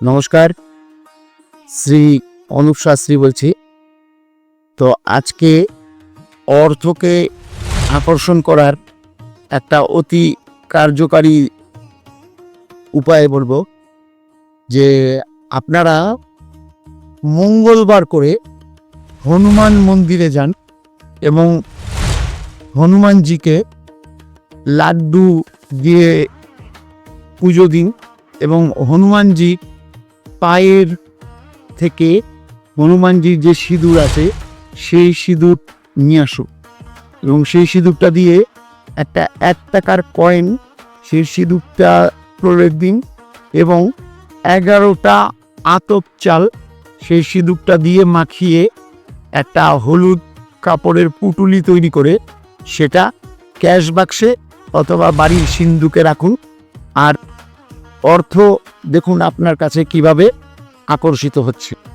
নমস্কার। শ্রী অনুপ শাস্ত্রী বলছি। তো আজকে অর্থকে আকর্ষণ করার একটা অতি কার্যকারী উপায় বলব, যে আপনারা মঙ্গলবার করে হনুমান মন্দিরে যান এবং হনুমানজিকে লাড্ডু দিয়ে পুজো দিন এবং হনুমানজি পায়ের থেকে হনুমানজির যে সিঁদুর আছে, সেই সিঁদুর নিয়ে আসুক এবং সেই সিঁদুরটা দিয়ে একটা এক টাকার কয়েন, সেই সিঁদুরটা প্রয়োগ দিন এবং এগারোটা আতপ চাল সেই সিঁদুরটা দিয়ে মাখিয়ে একটা হলুদ কাপড়ের পুটুলি তৈরি করে সেটা ক্যাশ বাক্সে অথবা বাড়ির সিন্ধুকে রাখুন। অর্থ দেখুন আপনার কাছে কীভাবে আকর্ষিত হচ্ছে।